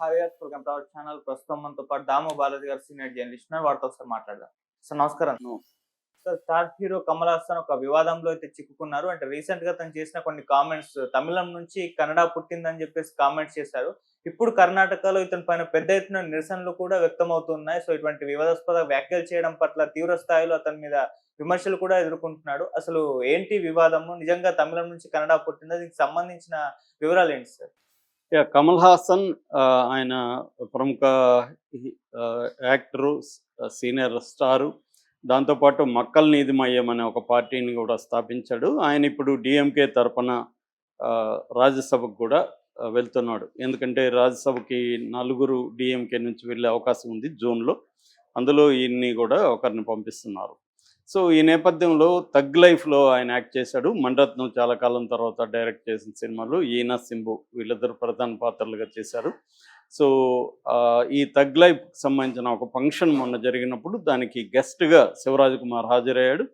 Hi welcome to our channel ప్రస్తుతం మనతో పాటు దాము బాలాజీ గారు సీనియర్ జర్నలిస్ట్ వారితో ఒకసారి మాట్లాడదాం. సార్ నమస్కారం. Sir star hero Kamal Haasan ఒక వివాదంలో అయితే చిక్కుకున్నారు. అంటే రీసెంట్గా తను చేసిన కొన్ని కామెంట్స్ తమిళం నుంచి కన్నడ పుట్టిందని చెప్పేసి కామెంట్స్ చేశారు. ఇప్పుడు కర్ణాటకలో ఇతని పైన పెద్ద ఎత్తున నిరసనలు కూడా వ్యక్తం అవుతున్నాయి సో ఇటువంటి వివాదాస్పద వ్యాఖ్యలు చేయడం పట్ల తీవ్ర స్థాయిలో అతని మీద విమర్శలు కూడా ఎదుర్కొంటున్నాడు. అసలు ఏంటి వివాదము? నిజంగా తమిళం నుంచి కన్నడ పుట్టిందా? దీనికి సంబంధించిన వివరాలు ఏంటి సార్? కమల్ హాసన్ ఆయన ప్రముఖ యాక్టరు సీనియర్ స్టారు. దాంతోపాటు మక్కల్ నీతిమయ్యం అనే ఒక పార్టీని కూడా స్థాపించాడు. ఆయన ఇప్పుడు డిఎంకే తరపున ఆ, రాజ్యసభకు కూడా వెళ్తున్నాడు. ఎందుకంటే రాజ్యసభకి నలుగురు డిఎంకే నుంచి వెళ్ళే అవకాశం ఉంది జూన్లో. అందులో ఈయన్ని కూడా ఒకరిని పంపిస్తున్నారు. సో ఈ నేపథ్యంలో తగ్ లైఫ్లో ఆయన యాక్ట్ చేశాడు. మండరత్నం చాలా కాలం తర్వాత డైరెక్ట్ చేసిన సినిమాలు ఈయన సింబు వీళ్ళిద్దరు ప్రధాన పాత్రలుగా చేశారు. సో ఈ తగ్ లైఫ్ సంబంధించిన ఒక ఫంక్షన్ మొన్న జరిగినప్పుడు దానికి గెస్ట్గా శివరాజ్ కుమార్ హాజరయ్యాడు.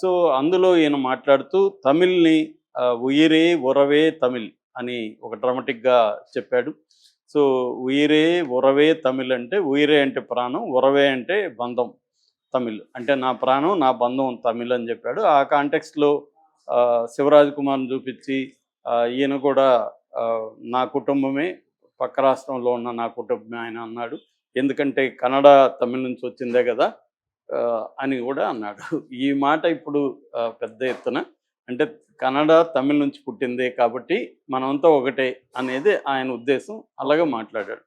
సో అందులో ఈయన మాట్లాడుతూ తమిళ్ని ఉయిరే ఉరవే తమిళ్ అని ఒక డ్రామాటిక్గా చెప్పాడు. సో ఉయిరే ఉరవే తమిళ్ అంటే ఉయిరే అంటే ప్రాణం ఉరవే అంటే బంధం తమిళ్. అంటే నా ప్రాణం నా బంధం తమిళ్ అని చెప్పాడు. ఆ కాంటెక్స్ట్లో శివరాజ్ కుమార్ని చూపించి ఈయన కూడా నా కుటుంబమే పక్క రాష్ట్రంలో ఉన్న నా కుటుంబమే ఆయన అన్నాడు. ఎందుకంటే కన్నడ తమిళ్ నుంచి వచ్చిందే కదా అని కూడా అన్నాడు. ఈ మాట ఇప్పుడు పెద్ద ఎత్తున అంటే కన్నడ తమిళ్ నుంచి పుట్టిందే కాబట్టి మనమంతా ఒకటే అనేది ఆయన ఉద్దేశం. అలాగే మాట్లాడాడు.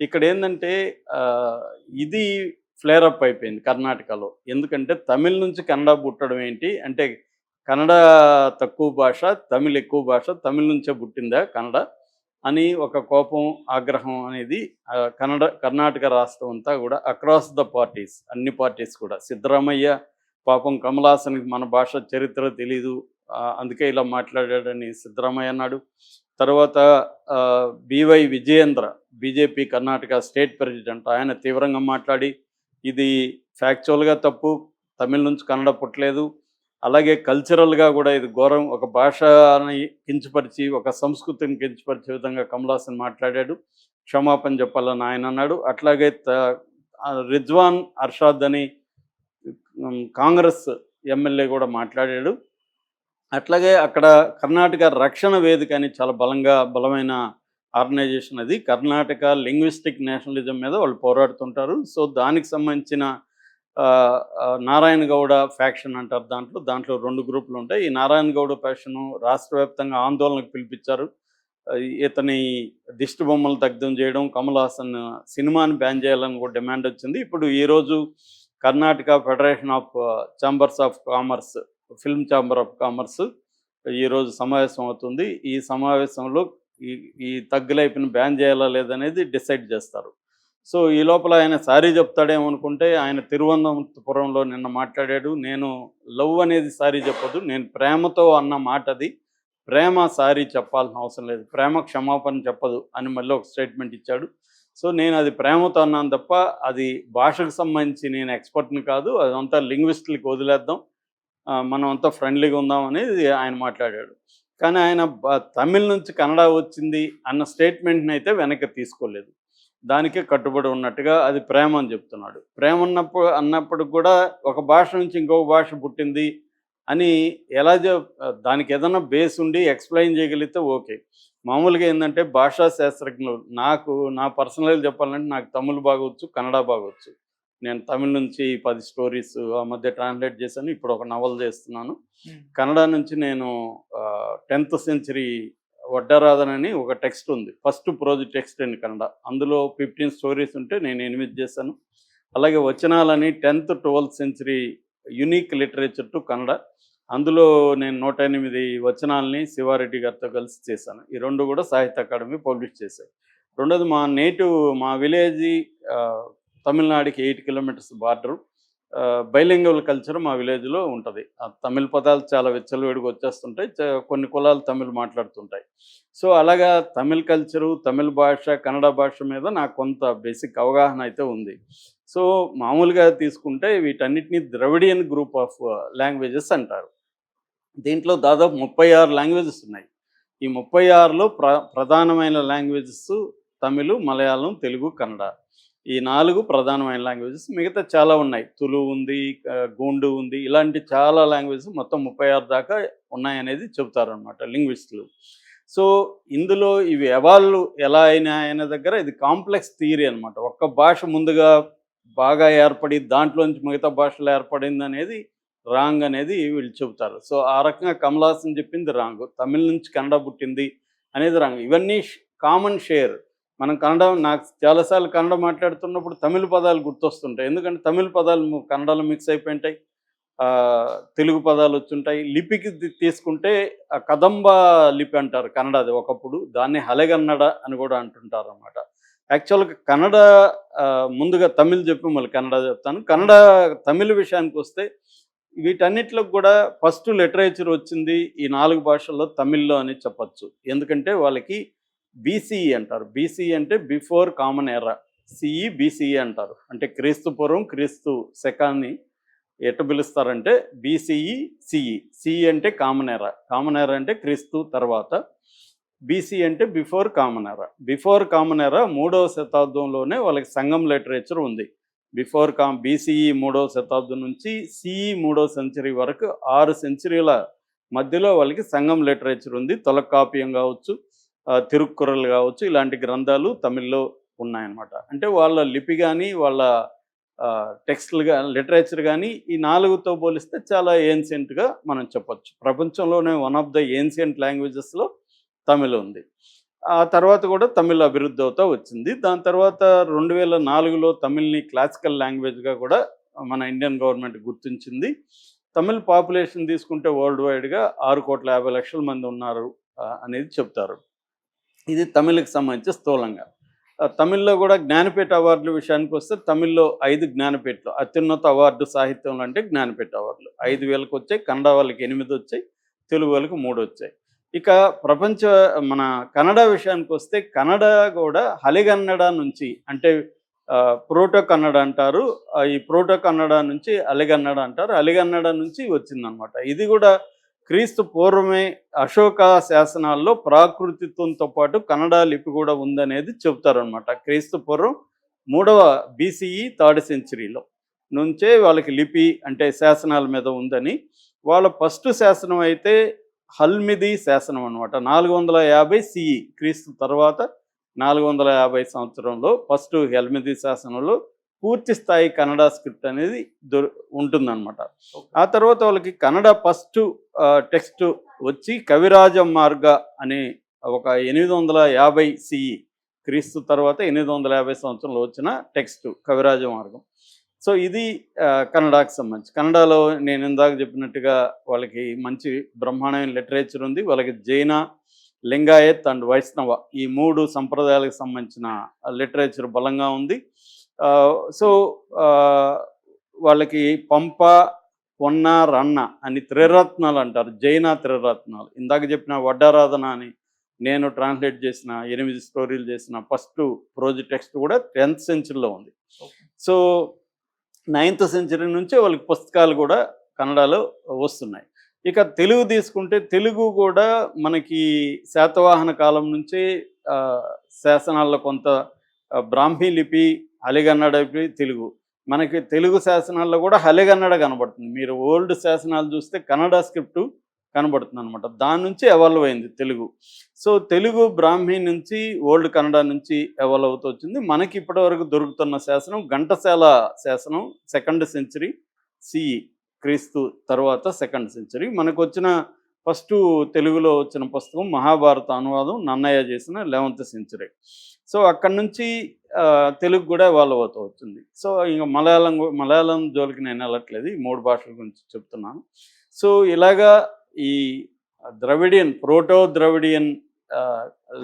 ఇక్కడ ఏంటంటే ఇది ఫ్లేర్ అప్ అయిపోయింది కర్ణాటకలో. ఎందుకంటే తమిళ్ నుంచి కన్నడ పుట్టడం ఏంటి అంటే కన్నడ తక్కువ భాష తమిళ్ ఎక్కువ భాష తమిళ్ నుంచే పుట్టిందా కన్నడ అని ఒక కోపం ఆగ్రహం అనేది కన్నడ కర్ణాటక రాష్ట్రం అంతా కూడా అక్రాస్ ద పార్టీస్ అన్ని పార్టీస్ కూడా. సిద్ధరామయ్య పాపం కమలాసన్కి మన భాష చరిత్ర తెలీదు. అందుకే ఇలా మాట్లాడాడని సిద్ధరామయ్య అన్నాడు. తర్వాత B Y Vijayendra BJP Karnataka state president ఆయన తీవ్రంగా మాట్లాడి ఇది ఫ్యాక్చువల్గా తప్పు తమిళ నుంచి కన్నడ పుట్టలేదు. అలాగే కల్చరల్గా కూడా ఇది ఘోరం. ఒక భాషని కించపరిచి ఒక సంస్కృతిని కించపరిచే విధంగా కమలాసన్ మాట్లాడాడు. క్షమాపణ చెప్పాలని ఆయన అన్నాడు. అట్లాగే త- రిజ్వాన్ అర్షాద్ అని కాంగ్రెస్ ఎమ్మెల్యే కూడా మాట్లాడాడు. అట్లాగే అక్కడ కర్ణాటక రక్షణ వేదిక అని చాలా బలంగా బలమైన ఆర్గనైజేషన్ అది. కర్ణాటక లింగ్విస్టిక్ నేషనలిజం మీద వాళ్ళు పోరాడుతుంటారు. సో దానికి సంబంధించిన నారాయణ గౌడ ఫ్యాక్షన్ అంటారు దాంట్లో. దాంట్లో రెండు గ్రూపులు ఉంటాయి. ఈ నారాయణ గౌడ ఫ్యాక్షన్ రాష్ట్ర వ్యాప్తంగా ఆందోళనకు పిలిపించారు. ఇతని దిష్టి బొమ్మలు దగ్ధం చేయడం కమల్ హాసన్ సినిమాని బ్యాన్ చేయాలని కూడా డిమాండ్ వచ్చింది. ఇప్పుడు ఈరోజు Karnataka federation of chambers of commerce film chamber of commerce ఈరోజు సమావేశం అవుతుంది. ఈ సమావేశంలో ఈ ఈ తగ్గులైపుని బ్యాన్ చేయాలా లేదనేది డిసైడ్ చేస్తారు. సో ఈ లోపల ఆయన సారీ చెప్తాడేమో అనుకుంటే ఆయన తిరువనంతపురంలో నిన్న మాట్లాడాడు నేను లవ్ అనేది సారీ చెప్పదు నేను ప్రేమతో అన్న మాట అది ప్రేమ సారీ చెప్పాల్సిన అవసరం లేదు ప్రేమ క్షమాపణ చెప్పదు అని మళ్ళీ ఒక స్టేట్మెంట్ ఇచ్చాడు. సో నేను అది ప్రేమతో అన్నాను తప్ప అది భాషకు సంబంధించి నేను ఎక్స్పర్ట్ని కాదు అదంతా లింగ్విస్ట్లకి వదిలేద్దాం మనం అంతా ఫ్రెండ్లీగా ఉందాం అనేది ఆయన మాట్లాడాడు. కానీ ఆయన తమిళ్ నుంచి కన్నడ వచ్చింది అన్న స్టేట్మెంట్ని అయితే వెనక్కి తీసుకోలేదు. దానికే కట్టుబడి ఉన్నట్టుగా అది ప్రేమ అని చెప్తున్నాడు. ప్రేమ ఉన్నప్పుడు అన్నప్పుడు కూడా ఒక భాష నుంచి ఇంకొక భాష పుట్టింది అని ఎలా దానికి ఏదైనా బేస్ ఉండి ఎక్స్ప్లెయిన్ చేయగలిగితే ఓకే. మామూలుగా ఏంటంటే భాషా శాస్త్రజ్ఞులు నాకు నా పర్సనల్గా చెప్పాలంటే నాకు తమిళ్ బాగవచ్చు కన్నడ బాగొచ్చు. నేను తమిళ్ నుంచి పది స్టోరీస్ ఆ మధ్య ట్రాన్స్లేట్ చేశాను ఇప్పుడు ఒక నవల్ చేస్తున్నాను. కన్నడ నుంచి నేను టెన్త్ సెంచరీ వడ్డరాధన్ అని ఒక టెక్స్ట్ ఉంది. First prose text in Kannada. అందులో ఫిఫ్టీన్ స్టోరీస్ ఉంటే నేను ఎనిమిది చేశాను. అలాగే వచనాలని tenth twelfth century unique literature to Kannada. అందులో నేను నూట ఎనిమిది వచనాలని శివారెడ్డి గారితో కలిసి చేశాను. ఈ రెండు కూడా సాహిత్య అకాడమీ పబ్లిష్ చేశాయి. రెండోది మా నేటివ్ మా విలేజ్ తమిళనాడుకి eight kilometres border bilingual culture మా విలేజ్లో ఉంటుంది. ఆ తమిళ పదాలు చాలా విచ్చలవిడిగా వచ్చేస్తుంటాయి. కొన్ని కులాలు తమిళ్ మాట్లాడుతుంటాయి. సో అలాగా తమిళ్ కల్చరు తమిళ భాష కన్నడ భాష మీద నాకు కొంత బేసిక్ అవగాహన అయితే ఉంది. సో మామూలుగా తీసుకుంటే వీటన్నిటిని ద్రవిడియన్ గ్రూప్ ఆఫ్ లాంగ్వేజెస్ అంటారు. దీంట్లో దాదాపు ముప్పై ఆరు లాంగ్వేజెస్ ఉన్నాయి. ఈ ముప్పై ఆరులో ప్ర ప్రధానమైన లాంగ్వేజెస్ తమిళ్ మలయాళం తెలుగు కన్నడ. ఈ నాలుగు ప్రధానమైన లాంగ్వేజెస్ మిగతా చాలా ఉన్నాయి. తులు ఉంది గోండు ఉంది ఇలాంటి చాలా లాంగ్వేజెస్ మొత్తం ముప్పై ఆరు దాకా ఉన్నాయనేది చెబుతారనమాట లింగ్విస్టులు సో ఇందులో ఇవి ఎవాళ్ళు ఎలా అయినా ఆయన దగ్గర ఇది కాంప్లెక్స్ థియరీ అనమాట ఒక్క భాష ముందుగా బాగా ఏర్పడి దాంట్లోంచి మిగతా భాషలు ఏర్పడింది అనేది రాంగ్ అనేది వీళ్ళు చెబుతారు. సో ఆ రకంగా కమలాసన్ చెప్పింది రాంగ్ తమిళ నుంచి కన్నడ పుట్టింది అనేది రాంగ్ ఇవన్నీ కామన్ షేర్ మనం కన్నడ నాకు చాలాసార్లు కన్నడ మాట్లాడుతున్నప్పుడు తమిళ పదాలు గుర్తొస్తుంటాయి. ఎందుకంటే తమిళ పదాలు కన్నడలో మిక్స్ అయిపోయింటాయి. ఉంటాయి తెలుగు పదాలు వచ్చుంటాయి. లిపికి తీసుకుంటే ఆ కదంబ లిపి అంటారు కన్నడది ఒకప్పుడు. దాన్ని హలగన్నడ అని కూడా అంటుంటారు అనమాట యాక్చువల్గా కన్నడ ముందుగా తమిళ్ చెప్పి మళ్ళీ కన్నడ చెప్తాను. కన్నడ తమిళ విషయానికి వస్తే వీటన్నిటిలో కూడా ఫస్ట్ లిటరేచర్ వచ్చింది ఈ నాలుగు భాషల్లో తమిళ్ళో అని చెప్పచ్చు. ఎందుకంటే వాళ్ళకి బీసీఈ అంటారు. బీసీఈ అంటే before common era. CE BCE అంటారు. అంటే క్రీస్తు పూర్వం క్రీస్తు శకాన్ని ఎటు పిలుస్తారంటే బీసీఈ సిఈ. సిఈ అంటే కామన్ ఎరా. కామన్ ఎరా అంటే క్రీస్తు తర్వాత. బీసీ అంటే before common era. Before common era మూడవ శతాబ్దంలోనే వాళ్ళకి సంఘం లిటరేచర్ ఉంది. బిఫోర్ కామ్ బీసీఈ మూడవ శతాబ్దం నుంచి సిఈ మూడవ సెంచరీ వరకు ఆరు సెంచరీల మధ్యలో వాళ్ళకి సంఘం లిటరేచర్ ఉంది. తొలకాప్యం కావచ్చు. తిరుక్కురలు కావచ్చు ఇలాంటి గ్రంథాలు తమిళ్ళో ఉన్నాయన్నమాట. అంటే వాళ్ళ లిపి కానీ వాళ్ళ టెక్స్ట్లు కానీ లిటరేచర్ కానీ ఈ నాలుగుతో పోలిస్తే చాలా ఏన్షియంట్గా మనం చెప్పొచ్చు. ప్రపంచంలోనే వన్ ఆఫ్ ద ఏన్షియంట్ లాంగ్వేజెస్లో తమిళ ఉంది. ఆ తర్వాత కూడా తమిళ్ అభివృద్ధి అవుతూ వచ్చింది. దాని తర్వాత రెండు వేల నాలుగులో తమిళ్ని క్లాసికల్ లాంగ్వేజ్గా కూడా మన ఇండియన్ గవర్నమెంట్ గుర్తించింది. తమిళ్ పాపులేషన్ తీసుకుంటే వరల్డ్ వైడ్గా ఆరు కోట్ల యాభై లక్షల మంది ఉన్నారు అనేది చెప్తారు. ఇది తమిళకి సంబంధించి స్థూలంగా. తమిళ్ళో కూడా జ్ఞానపీఠ అవార్డుల విషయానికి వస్తే తమిళ్ళో ఐదు జ్ఞానపీఠలు. అత్యున్నత అవార్డు సాహిత్యంలో అంటే జ్ఞానపీఠ అవార్డులు. ఐదు వేలకు వచ్చాయి కన్నడ వాళ్ళకి ఎనిమిది వచ్చాయి తెలుగు వాళ్ళకి మూడు వచ్చాయి. ఇక ప్రపంచ మన కన్నడ విషయానికి వస్తే కన్నడ కూడా హలిగన్నడ నుంచి అంటే ప్రోటో కన్నడ అంటారు. ఈ ప్రోటో కన్నడ నుంచి అలిగన్నడ అంటారు. అలిగన్నడ నుంచి వచ్చిందనమాట ఇది కూడా క్రీస్తు పూర్వమే అశోక శాసనాల్లో ప్రాకృతిత్వంతో పాటు కన్నడ లిపి కూడా ఉందనేది చెబుతారనమాట క్రీస్తు పూర్వం మూడవ బీసీఈ థర్డ్ సెంచరీలో నుంచే వాళ్ళకి లిపి అంటే శాసనాల మీద ఉందని వాళ్ళ ఫస్ట్ శాసనం అయితే హల్మిది శాసనం అనమాట నాలుగు వందల యాభై సిఈ క్రీస్తు తర్వాత నాలుగు వందల యాభై సంవత్సరంలో ఫస్ట్ హెల్మిది శాసనంలో పూర్తి స్థాయి కన్నడ స్క్రిప్ట్ అనేది దొరు ఉంటుందన్నమాట. ఆ తర్వాత వాళ్ళకి కన్నడ ఫస్ట్ టెక్స్ట్ వచ్చి కవిరాజ మార్గ అనే ఒక ఎనిమిది వందల యాభై సిఈ క్రీస్తు తర్వాత ఎనిమిది వందల యాభై సంవత్సరంలో వచ్చిన టెక్స్ట్ కవిరాజ మార్గం. సో ఇది కన్నడకు సంబంధించి. కన్నడలో నేను ఇందాక చెప్పినట్టుగా వాళ్ళకి మంచి బ్రహ్మాండమైన లిటరేచర్ ఉంది. వాళ్ళకి జైన లింగాయత్ అండ్ వైష్ణవ ఈ మూడు సంప్రదాయాలకు సంబంధించిన లిటరేచర్ బలంగా ఉంది. సో వాళ్ళకి పంప కొన్న రన్న అని త్రిరత్నాలు అంటారు. జైన త్రిరత్నాలు. ఇందాక చెప్పిన వడ్డారాధన అని నేను ట్రాన్స్లేట్ చేసిన ఎనిమిది స్టోరీలు చేసిన ఫస్ట్ ప్రోజ్ టెక్స్ట్ కూడా టెన్త్ సెంచరీలో ఉంది. సో నైన్త్ సెంచరీ నుంచే వాళ్ళకి పుస్తకాలు కూడా కన్నడలో వస్తున్నాయి. ఇక తెలుగు తీసుకుంటే తెలుగు కూడా మనకి శాతవాహన కాలం నుంచే శాసనాల్లో కొంత బ్రాహ్మీ లిపి హలిగన్నడ లిపి తెలుగు. మనకి తెలుగు శాసనాల్లో కూడా హలిగన్నడ కనబడుతుంది. మీరు ఓల్డ్ శాసనాలు చూస్తే కన్నడ స్క్రిప్ట్ కనబడుతుంది అనమాట దాని నుంచి ఎవాల్వ్ అయింది తెలుగు. సో తెలుగు బ్రాహ్మీ నుంచి ఓల్డ్ కన్నడ నుంచి ఎవాల్వ్ అవుతూ వచ్చింది. మనకి ఇప్పటివరకు దొరుకుతున్న శాసనం ఘంటసాల శాసనం సెకండ్ సెంచరీ సిఈ క్రీస్తు తర్వాత సెకండ్ సెంచరీ. మనకు వచ్చిన ఫస్ట్ తెలుగులో వచ్చిన పుస్తకం మహాభారత అనువాదం నన్నయ్య చేసిన లెవెంత్ సెంచరీ. సో అక్కడి నుంచి తెలుగు కూడా ఇవాల్వ్ అవుతూ వచ్చింది. సో ఇంకా మలయాళం మలయాళం జోలికి నేను వెళ్ళట్లేదు. ఈ మూడు భాషల గురించి చెప్తున్నాను. సో ఇలాగా ఈ ద్రవిడియన్ ప్రోటో ద్రవిడియన్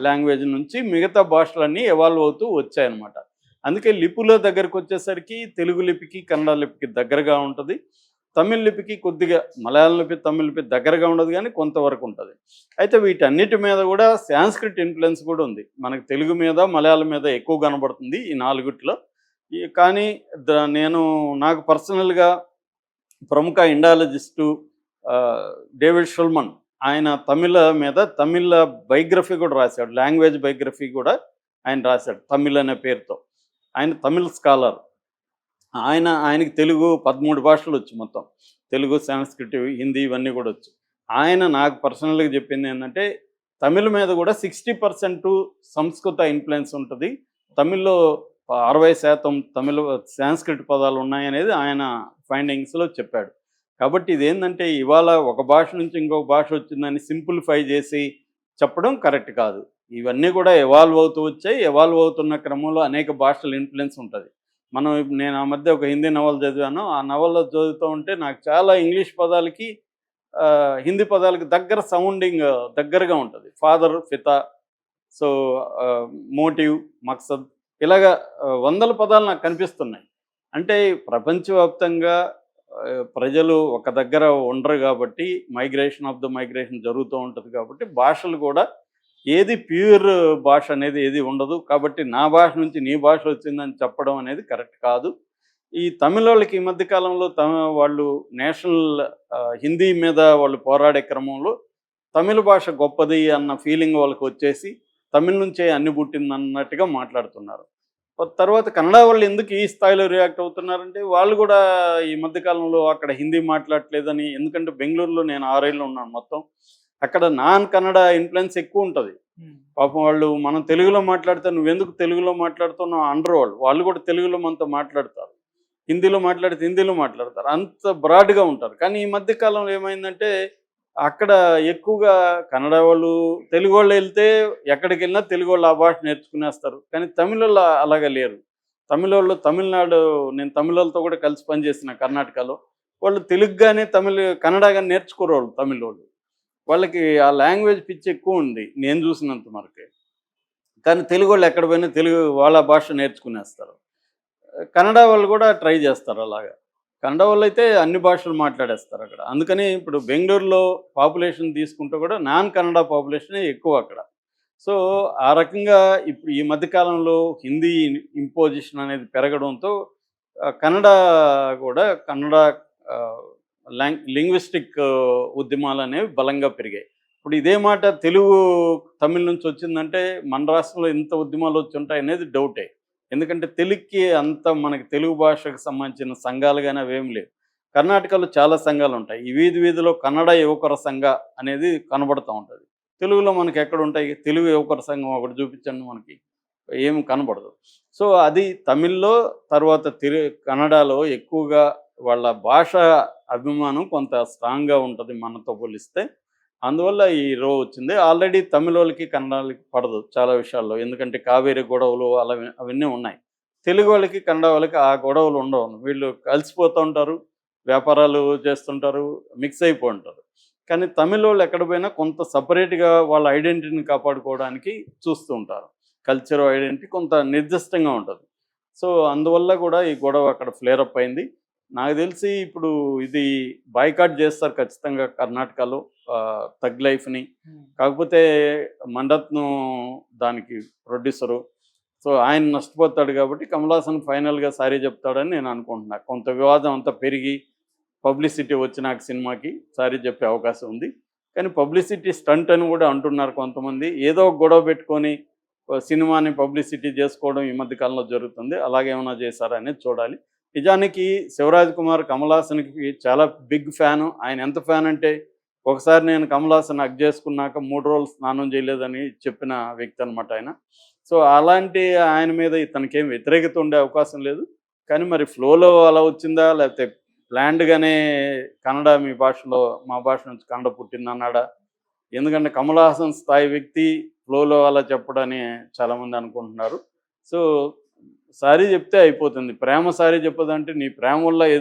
లాంగ్వేజ్ నుంచి మిగతా భాషలన్నీ ఎవాల్వ్ అవుతూ వచ్చాయన్నమాట. అందుకే లిపుల దగ్గరకు వచ్చేసరికి తెలుగు లిపికి కన్నడ లిపికి దగ్గరగా ఉంటుంది. తమిళ్ లిపికి కొద్దిగా మలయాళం లిపి తమిళ్ లిపి దగ్గరగా ఉండదు కానీ కొంతవరకు ఉంటుంది. అయితే వీటన్నిటి మీద కూడా సాంస్క్రిట్ ఇన్ఫ్లుయెన్స్ కూడా ఉంది. మనకి తెలుగు మీద మలయాళం మీద ఎక్కువ కనబడుతుంది ఈ నాలుగుట్లో. కానీ నేను నాకు పర్సనల్గా ప్రముఖ ఇండాలజిస్టు డేవిడ్ షుల్మన్ ఆయన తమిళ మీద తమిళ బయోగ్రఫీ కూడా రాశాడు. లాంగ్వేజ్ బయోగ్రఫీ కూడా ఆయన రాశాడు తమిళ్ అనే పేరుతో. ఆయన తమిళ్ స్కాలర్ ఆయన ఆయనకి తెలుగు పదమూడు భాషలు వచ్చు మొత్తం. తెలుగు సంస్కృతి హిందీ ఇవన్నీ కూడా వచ్చు. ఆయన నాకు పర్సనల్గా చెప్పింది ఏంటంటే తమిళ మీద కూడా సిక్స్టీ పర్సెంట్ సంస్కృత ఇన్ఫ్లుయెన్స్ ఉంటుంది. తమిళ్ళో అరవై శాతం తమిళ సాంస్క్రిట్ పదాలు ఉన్నాయనేది ఆయన ఫైండింగ్స్లో చెప్పాడు. కాబట్టి ఇదేంటంటే ఇవాళ ఒక భాష నుంచి ఇంకొక భాష వచ్చిందని సింప్లిఫై చేసి చెప్పడం కరెక్ట్ కాదు. ఇవన్నీ కూడా ఎవాల్వ్ అవుతూ వచ్చాయి. ఎవాల్వ్ అవుతున్న క్రమంలో అనేక భాషల ఇన్ఫ్లుయెన్స్ ఉంటుంది. మనం నేను ఆ మధ్య ఒక హిందీ నవల చదివాను. ఆ నవల్లో చదువుతూ ఉంటే నాకు చాలా ఇంగ్లీష్ పదాలకి హిందీ పదాలకి దగ్గర సౌండింగ్ దగ్గరగా ఉంటుంది. ఫాదర్ ఫితా సో మోటివ్ మక్సద్ ఇలాగ వందల పదాలు నాకు కనిపిస్తున్నాయి. అంటే ప్రపంచవ్యాప్తంగా ప్రజలు ఒక దగ్గర ఉండరు కాబట్టి మైగ్రేషన్ ఆఫ్ ద మైగ్రేషన్ జరుగుతూ ఉంటుంది కాబట్టి భాషలు కూడా ఏది ప్యూర్ భాష అనేది ఏది ఉండదు. కాబట్టి నా భాష నుంచి నీ భాష వచ్చిందని చెప్పడం అనేది కరెక్ట్ కాదు. ఈ తమిళ వాళ్ళకి ఈ మధ్య కాలంలో తమ వాళ్ళు నేషనల్ హిందీ మీద వాళ్ళు పోరాడే క్రమంలో తమిళ భాష గొప్పది అన్న ఫీలింగ్ వాళ్ళకి వచ్చేసి తమిళ నుంచే అన్ని పుట్టింది అన్నట్టుగా మాట్లాడుతున్నారు తర్వాత కన్నడ వాళ్ళు ఎందుకు ఈ స్థాయిలో రియాక్ట్ అవుతున్నారంటే వాళ్ళు కూడా ఈ మధ్యకాలంలో అక్కడ హిందీ మాట్లాడట్లేదని ఎందుకంటే బెంగళూరులో నేను ఆరేళ్ళు ఉన్నాను మొత్తం. అక్కడ నాన్ కన్నడ ఇన్ఫ్లుయెన్స్ ఎక్కువ ఉంటుంది. పాపం వాళ్ళు మనం తెలుగులో మాట్లాడితే నువ్వెందుకు తెలుగులో మాట్లాడుతున్నావు అండర్ వాళ్ళు వాళ్ళు కూడా తెలుగులో మనతో మాట్లాడతారు. హిందీలో మాట్లాడితే హిందీలో మాట్లాడతారు. అంత బ్రాడ్గా ఉంటారు. కానీ ఈ మధ్య కాలంలో ఏమైందంటే అక్కడ ఎక్కువగా కన్నడ వాళ్ళు తెలుగు వాళ్ళు వెళ్తే ఎక్కడికి వెళ్ళినా తెలుగు వాళ్ళు ఆ భాష నేర్చుకునేస్తారు. కానీ తమిళ వాళ్ళు అలాగా లేరు. తమిళ వాళ్ళు తమిళనాడు నేను తమిళ వాళ్ళతో కూడా కలిసి పనిచేసిన కర్ణాటకలో వాళ్ళు తెలుగు కానీ తమిళ కన్నడ కానీ నేర్చుకోరు వాళ్ళు తమిళ వాళ్ళు. వాళ్ళకి ఆ లాంగ్వేజ్ పిచ్చి ఎక్కువ ఉంది నేను చూసినంత మనకి కానీ తెలుగు వాళ్ళు ఎక్కడ పోయినా తెలుగు వాళ్ళ భాష నేర్చుకునేస్తారు. కన్నడ వాళ్ళు కూడా ట్రై చేస్తారు అలాగా. కన్నడ వాళ్ళు అయితే అన్ని భాషలు మాట్లాడేస్తారు అక్కడ. అందుకని ఇప్పుడు బెంగళూరులో పాపులేషన్ తీసుకుంటే కూడా నాన్ కన్నడ పాపులేషనే ఎక్కువ అక్కడ. సో ఆ రకంగా ఇప్పుడు ఈ మధ్యకాలంలో హిందీ ఇంపోజిషన్ అనేది పెరగడంతో కన్నడ కూడా కన్నడ లింగ్విస్టిక్ ఉద్యమాలు అనేవి బలంగా పెరిగాయి. ఇప్పుడు ఇదే మాట తెలుగు తమిళ నుంచి వచ్చిందంటే మన రాష్ట్రంలో ఎంత ఉద్యమాలు వచ్చి ఉంటాయి అనేది డౌటే. ఎందుకంటే తెలుగుకి అంత మనకి తెలుగు భాషకు సంబంధించిన సంఘాలు కానీ అవేం లేవు. కర్ణాటకలో చాలా సంఘాలు ఉంటాయి. ఈ వీధి వీధిలో కన్నడ యువకుల సంఘ అనేది కనబడుతూ ఉంటుంది. తెలుగులో మనకి ఎక్కడ ఉంటాయి? తెలుగు యువకుల సంఘం ఒకటి చూపించండి మనకి. ఏం కనబడదు. సో అది తమిళ్ళో తర్వాత తెలు కన్నడలో ఎక్కువగా వాళ్ళ భాష అభిమానం కొంత స్ట్రాంగ్గా ఉంటుంది మనతో పోలిస్తే. అందువల్ల ఈ రో వచ్చింది. ఆల్రెడీ తమిళ వాళ్ళకి కన్నడలకి పడదు చాలా విషయాల్లో. ఎందుకంటే కావేరి గొడవలు అలా అవన్నీ ఉన్నాయి. తెలుగు వాళ్ళకి కన్నడ వాళ్ళకి ఆ గొడవలు ఉండవు. వీళ్ళు కలిసిపోతూ ఉంటారు వ్యాపారాలు చేస్తుంటారు మిక్స్ అయిపోయి ఉంటారు. కానీ తమిళ వాళ్ళు ఎక్కడ పోయినా కొంత సపరేట్గా వాళ్ళ ఐడెంటిటీని కాపాడుకోవడానికి చూస్తూ ఉంటారు. కల్చర్ ఐడెంటిటీ కొంత నిర్దిష్టంగా ఉంటుంది. సో అందువల్ల కూడా ఈ గొడవ అక్కడ ఫ్లేర్ అప్ అయింది. నాకు తెలిసి ఇప్పుడు ఇది బాయ్కాట్ చేస్తారు ఖచ్చితంగా కర్ణాటకలో తగ్ లైఫ్ని కాకపోతే మండత్ను దానికి ప్రొడ్యూసరు. సో ఆయన నష్టపోతాడు కాబట్టి కమల్ హాసన్ ఫైనల్గా సారీ చెప్తాడని నేను అనుకుంటున్నా. కొంత వివాదం అంతా పెరిగి పబ్లిసిటీ వచ్చినాక సినిమాకి సారీ చెప్పే అవకాశం ఉంది. కానీ పబ్లిసిటీ స్టంట్ అని కూడా అంటున్నారు కొంతమంది. ఏదో గొడవ పెట్టుకొని సినిమాని పబ్లిసిటీ చేసుకోవడం ఈ మధ్య కాలంలో జరుగుతుంది. అలాగే ఏమైనా చేశారా అనేది చూడాలి. నిజానికి శివరాజ్ కుమార్ కమల్ హాసన్కి చాలా బిగ్ ఫ్యాను. ఆయన ఎంత ఫ్యాన్ అంటే ఒకసారి నేను కమల్ హాసన్ చేసుకున్నాక మూడు రోజులు స్నానం చేయలేదని చెప్పిన వ్యక్తి అనమాట ఆయన. సో అలాంటి ఆయన మీద ఇతనికేం వ్యతిరేకత ఉండే అవకాశం లేదు. కానీ మరి ఫ్లోలో అలా వచ్చిందా? లేకపోతే ప్లాండ్గానే కన్నడ మీ భాషలో మా భాష నుంచి కన్నడ పుట్టిందన్నాడా ఎందుకంటే కమల్ హాసన్ స్థాయి వ్యక్తి ఫ్లోలో అలా చెప్పడని చాలామంది అనుకుంటున్నారు. సో సారీ చెప్తే అయిపోతుంది. ప్రేమ సారీ చెప్పదంటే నీ ప్రేమ వల్ల